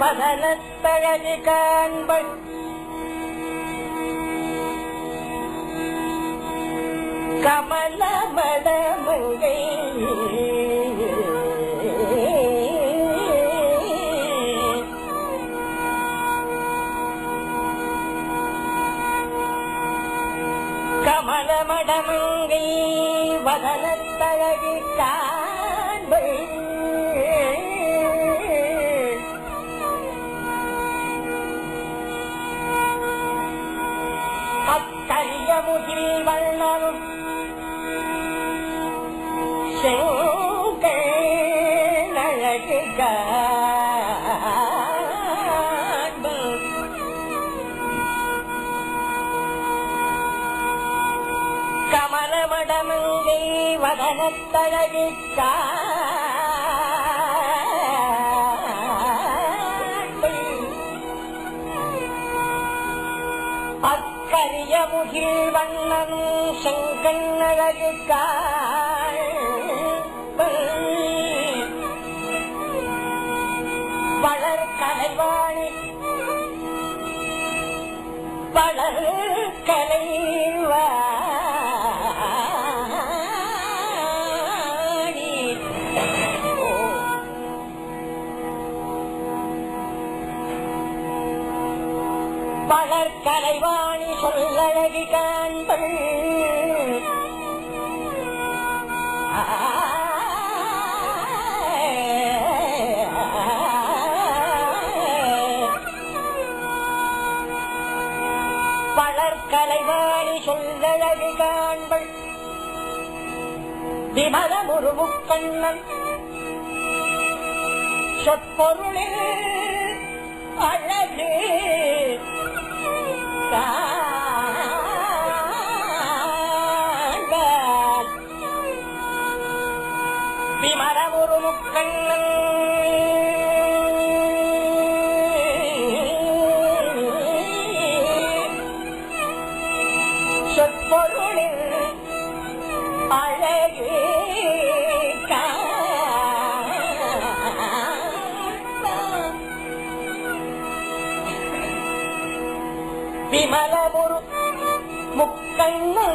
வதனத்தழகு காண்பன் கமல மடமங்கை கமல மடமங்கை வதனத்தழகு காண்பன். முகில் வண்ணனும் செங்கல் அழகு காண்பும் கமலமடமங்கை வதனத்தழகு காண்பும் முகில் வண்ணன் செங்கண் அழகு வளர் கலைவாணி. வளர் கலைவாணி. வளர் கலைவாணி சொல்லழகு காண்பள். விமல முருமுக்கண்ணன் சொற்பொருளில் அழ விமலமுரு முக்கண்ணு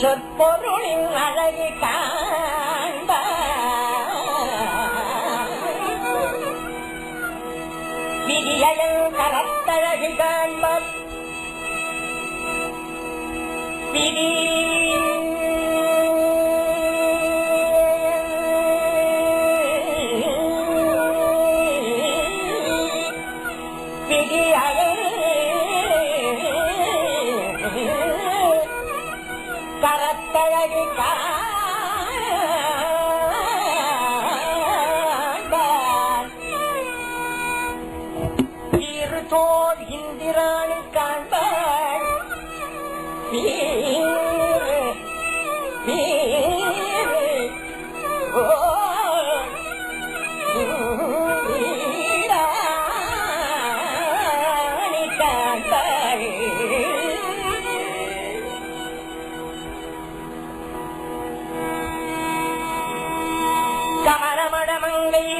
சொற்பொருளின் அழகி காண்ப விதியல் கரத்தழகி காண்பர் விதி இரு தோல் இந்திராணி காண்பாள். வீறு,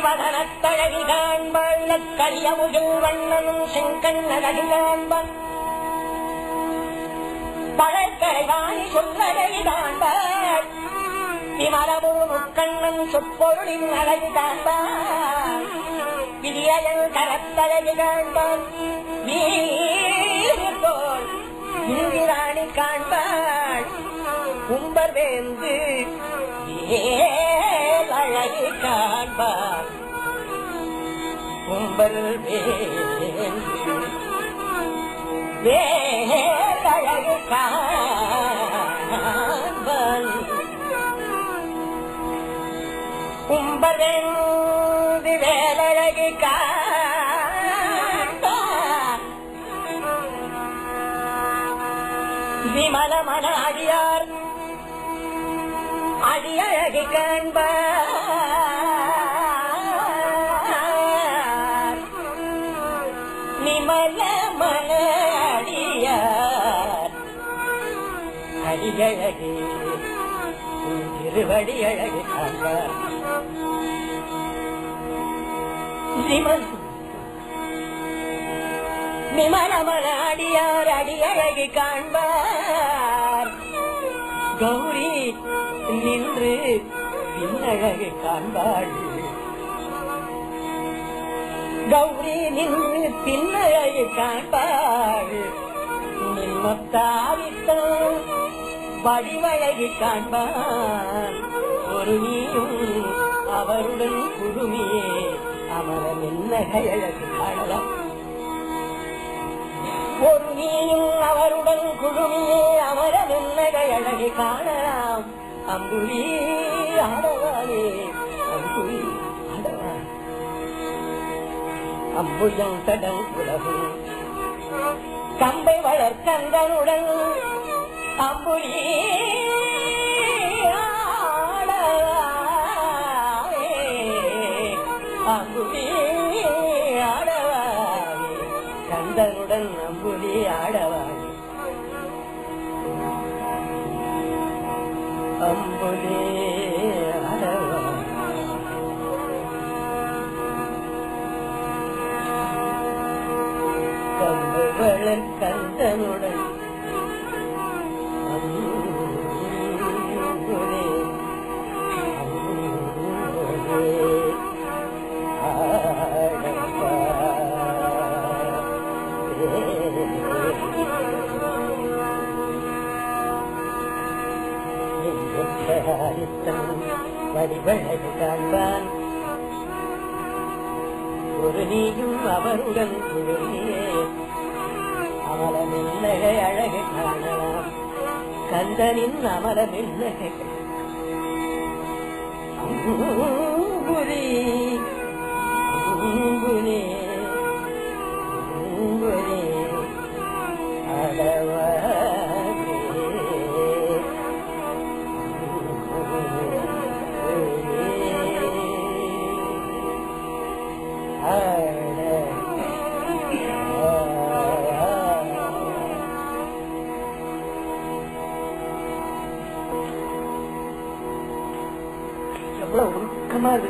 வதனத்தழகி காண்பாள் கரிய முகில் வண்ணனும் செங்கண் அழகு காண்பான் பழக்கரைவாணி சொல்லழகி காண்பாள் விமலமுரு முக்கண்ணன் சொற்பொருளின் அழகி காண்பாள் விதியல் கரத்தழகி காண்பான் போல் இந்திராணி காண்பாள். கும்பர் வேந்து ஏ ஏழழகு காண்பார். கும்பல் வேந்து வேழகு கும்பலெந்து கும்பர் வேந்து வேலழகு காண்பார். விமலமன அடியார் அடியழகு காண்பார். அடி திருவடி அழகு காண்பார் விமல் விமலமலாடியார் அடியழகு காண்பார். கௌரி நின்று பின்னழகு காண்பாள். கௌரி நின்று பின்னழகு காண்பாள். நின்மத்தாவித்தம் வடிவழகு காண்பான் ஒரு நீயும் அவருடன் குழுமியே. அமரம் என்ன கையழகு காணலாம். ஒரு நீயும் அவருடன் குழுமியே. அமரம் என்ன நின்னகையழகு காணலாம். அம்புலி ஆடவாளே அம்புலி ஆடவா அம்புயம் தடம் உலகும் கம்பை வளர்க்கந்தனுடன் அம்புலி ஆடவாவே, அம்புலி கந்தனுடன் அம்புலி ஆடவா. வடிவழகு காண்பான் ஒரு நீயும் அவருடன் குழுமியே. அமலமில்லகை அழகு காணலாம். கந்தனின் அமலமில்லகை எவ்வளவு உருக்கமா அது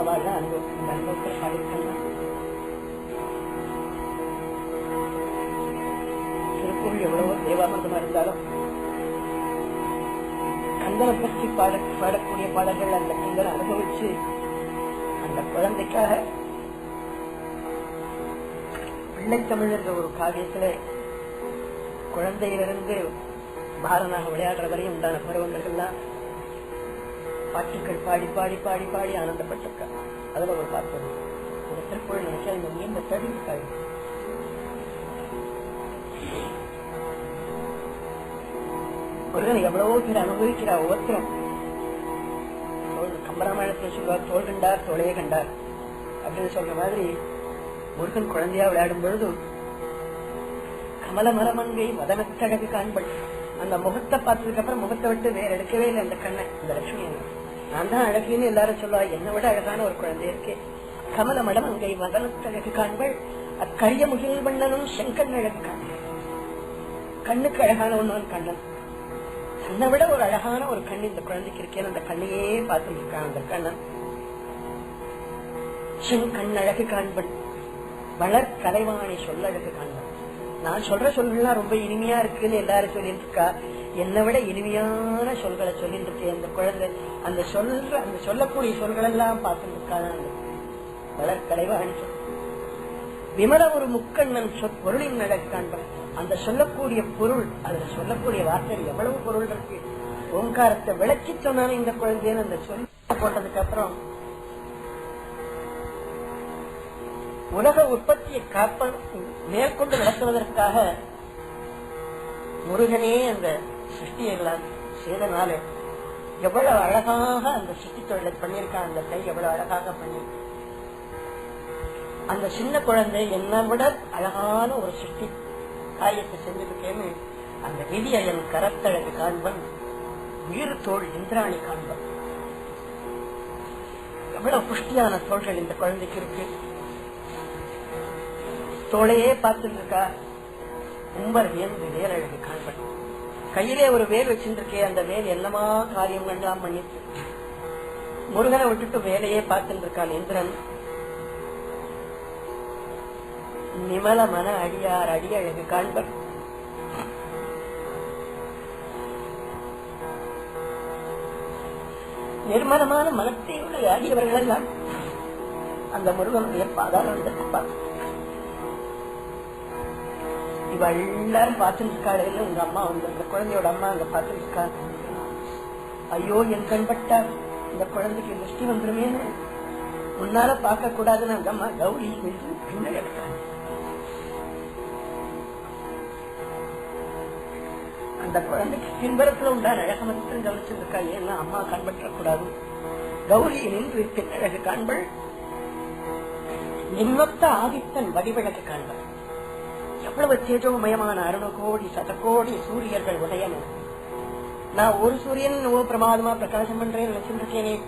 அவள் தான் அனுபவம் இந்த அனுபவத்தை பாடியிருக்கலாம் திருப்பூர் எவ்வளவோ தேவாமந்தமா இருந்தாலும் கந்தனை பற்றி பாட பாடக்கூடிய பாடல்கள் அந்த கந்தனை அனுபவிச்சு அந்த குழந்தைக்காக பிள்ளைத்தமிழ் என்ற ஒரு காவியத்துல குழந்தையிலிருந்து பாரனாக விளையாடுற வரையும் உண்டான பருவங்கள்லாம் பாட்டுகள் பாடி பாடி பாடி பாடி ஆனந்தப்பட்டிருக்கார். அதை ஒரு பாட்டு ஒரு திருக்குறள் நினைச்சா இந்த நீண்ட காய் முருகன் எவ்வளவோ பேர் அனுபவிக்கிறா ஒவ்வொருத்தரும். தோள் கம்பராமாயணத்தில் சொல்வார் தோல் கண்டார் தோலையே கண்டார். அப்படின்னு சொல்ற மாதிரி முருகன் குழந்தையா விளையாடும் பொழுது கமல மரமங்கை மதனத்தழகு காண்பள். அந்த முகத்தை பார்த்ததுக்கு அப்புறம் முகத்தை விட்டு வேற எடுக்கவே இல்லை அந்த கண்ணை. இந்த லட்சுமி நான் தான் அழகின்னு எல்லாரும் சொல்லுவா என்னை விட அழகான ஒரு குழந்தை இருக்கு. கமல மடமங்கை மதனத்தழகு காண்பள். அக்கரிய முகில் வண்ணனும் செங்கண் அழகு காண்பள். கண்ணுக்கு அழகான ஒண்ணு கண்ணன். தன்னை விட ஒரு அழகான ஒரு கண் இந்த குழந்தைக்கு இருக்கேன்னு அந்த கண்ணையே பார்த்துட்டு இருக்கான் அந்த கண்ணன். செங்கண் அழகு காண்பன் வளர் கலைவாணி சொல்லழகு காண்பன் நான் சொல்ற சொல்கள்லாம் ரொம்ப இனிமையா இருக்குன்னு எல்லாரும் சொல்லிட்டு இருக்கா. என்னை விட இனிமையான சொல்களை சொல்லிட்டு இருக்கு. அந்த குழந்தை அந்த சொல்ற அந்த சொல்லக்கூடிய சொல்களெல்லாம் பார்த்துட்டு இருக்காதான் வளர்க்கலைவா வளர் விமல ஒரு முக்கண்ணன் சொற் பொருளின் அழகு அந்த சொல்லக்கூடிய பொருள் அதுல சொல்லக்கூடிய வார்த்தை எவ்வளவு பொருள் இருக்கு. ஓங்காரத்தை விளக்கி சொன்னானே இந்த குழந்தைன்னு அந்த சொல்லி போட்டதுக்கு அப்புறம் உலக உற்பத்தியை காப்ப மேற்கொண்டு நடத்துவதற்காக முருகனே அந்த சிருஷ்டியெல்லாம் செய்தனால எவ்வளவு அழகாக அந்த சிருஷ்டி தொழிலை பண்ணியிருக்கான் அந்த கை எவ்வளவு அழகாக பண்ணிருக்க அந்த சின்ன குழந்தை என்னை விட அழகான ஒரு சிருஷ்டி காரியத்தை செஞ்சிருக்கேன்னு அந்த விதியன் கரத்தழகு காண்பன் உயிர் தோல் இந்திராணி காண்பன். எவ்வளவு புஷ்டியான தோள்கள் இந்த குழந்தைக்கு இருக்கு. தோளையே பார்த்துட்டு இருக்கா. கும்பர் வியந்து வேரழகு காண்பன். கையிலே ஒரு வேல் வச்சிருக்கே அந்த வேல் என்னமா காரியம் எல்லாம் பண்ணிட்டு முருகனை விட்டுட்டு வேலையே பார்த்துட்டு இருக்கான் இந்திரன். நிமல மன அடியார் அடியழகு காண்பர். நிர்மலமான மனத்தை உள்ள அடியவர்கள் எல்லாம் அந்த முருகனுடைய பாதாளத்தை இவ எல்லாரும் பார்த்துட்டு இருக்காள் உங்க அம்மா வந்து இந்த குழந்தையோட அம்மா அங்க பார்த்துட்டு இருக்கா ஐயோ என் கண்பட்டார் இந்த குழந்தைக்கு திருஷ்டி வந்துருமேன்னு உன்னால பார்க்க கூடாதுன்னு அந்த அம்மா கௌரி அந்த குழந்தைக்கு பின்புறத்துல உண்டான அழக மட்டும் கவனிச்சிருக்கா ஏன்னா அம்மா கண்பற்றக்கூடாது கௌரி நின்று பின்னழகு காண்பள். நின்னொத்த ஆதித்தன் வடிவழகு காண்பள். எவ்வளவு தேஜோமயமான அருணகோடி சதகோடி சூரியர்கள் உதயன. நான் ஒரு சூரியன் ஓ பிரமாதமா பிரகாசம் பண்றேன் நினைச்சிருக்கேனே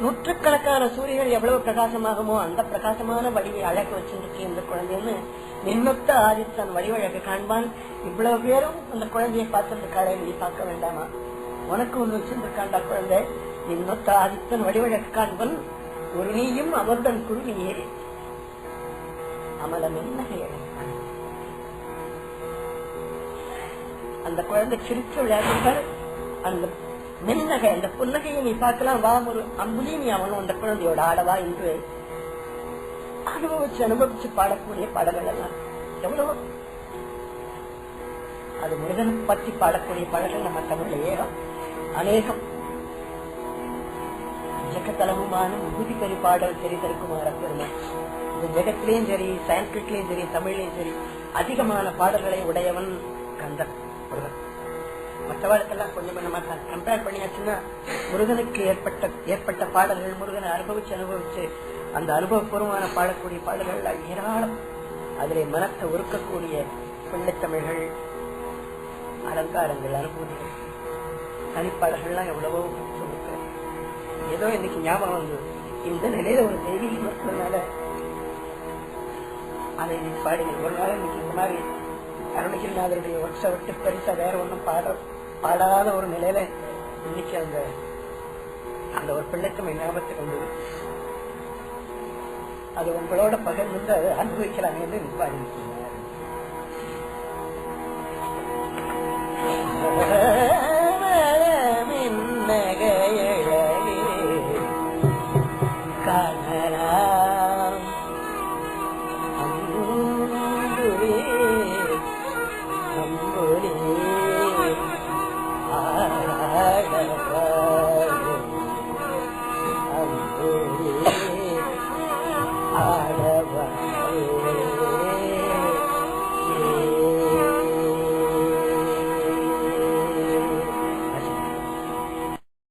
நூற்றுக்கணக்கான சூரியர்கள் எவ்வளவு பிரகாசமாகுமோ அந்த பிரகாசமான வடிவை அழகு வச்சிருக்கேன் இந்த குழந்தைன்னு நின்னொத்த ஆதித்தன் வடிவழகு காண்பான். இவ்வளவு பேரும் அந்த குழந்தையை பார்த்திருக்காளே நீ பார்க்க வேண்டாமா? உனக்கு ஒன்று வச்சிருக்காண்டா குழந்தை? நின்னொத்த ஆதித்தன் வடிவழகு காண்பன். ஒரு நீயும் குருநீ ஏறி. அமலம் என்ன அந்த குழந்தை சிரிச்சு விளையாடுகிறார் அந்த மென்னகை அந்த புன்னகையை நீ பார்க்கலாம். வா ஒரு அம்புலி நீ அவனும் அந்த குழந்தையோட ஆடவா என்று அனுபவிச்சு அனுபவிச்சு பாடக்கூடிய பாடல்கள் எல்லாம். எவ்வளவு. அது முருகனை பற்றி பாடக்கூடிய பாடல்கள் நம்ம தமிழ்ல ஏகம் அநேகம். ஜெகத்தளவுமான முகுதி பெரு பாடல் தெரிந்திருக்குமாற பெருமை இந்த ஜெகத்திலையும் சரி சான்ஸ்கிரிட்லயும் சரி தமிழ்லயும் சரி அதிகமான பாடல்களை உடையவன் கந்தன். மற்றவர்களுக்கெல்லாம் கொஞ்சம் நம்ம கம்பேர் பண்ணியாச்சுன்னா முருகனுக்கு ஏற்பட்ட ஏற்பட்ட பாடல்கள் முருகனை அனுபவிச்சு அனுபவிச்சு அந்த அனுபவபூர்வமான பாடக்கூடிய பாடல்கள் ஏராளம். அதிலே மனத்தை உருக்கக்கூடிய பிள்ளைத்தமிழ்கள் அலங்காரங்கள் அனுபூதிகள் தனிப்பாடல்கள்லாம் எவ்வளவோ ஏதோ இன்னைக்கு ஞாபகம் வந்து இந்த நிலையில ஒரு தெய்வீக இருக்கிறதுனால அதை நீ பாடி ஒரு நாள் இன்னைக்கு இந்த மாதிரி அருணகிரிநாதருடைய ஒர்க்ஸை விட்டு பெருசா வேற ஒன்றும் பாட பாடாத ஒரு நிலையில இன்னைக்கு அந்த அந்த ஒரு பிள்ளைக்கு ஞாபகத்துக்கு வந்தது. அது உங்களோட பகிர்ந்து அனுபவிக்கலாமே என்று பாடி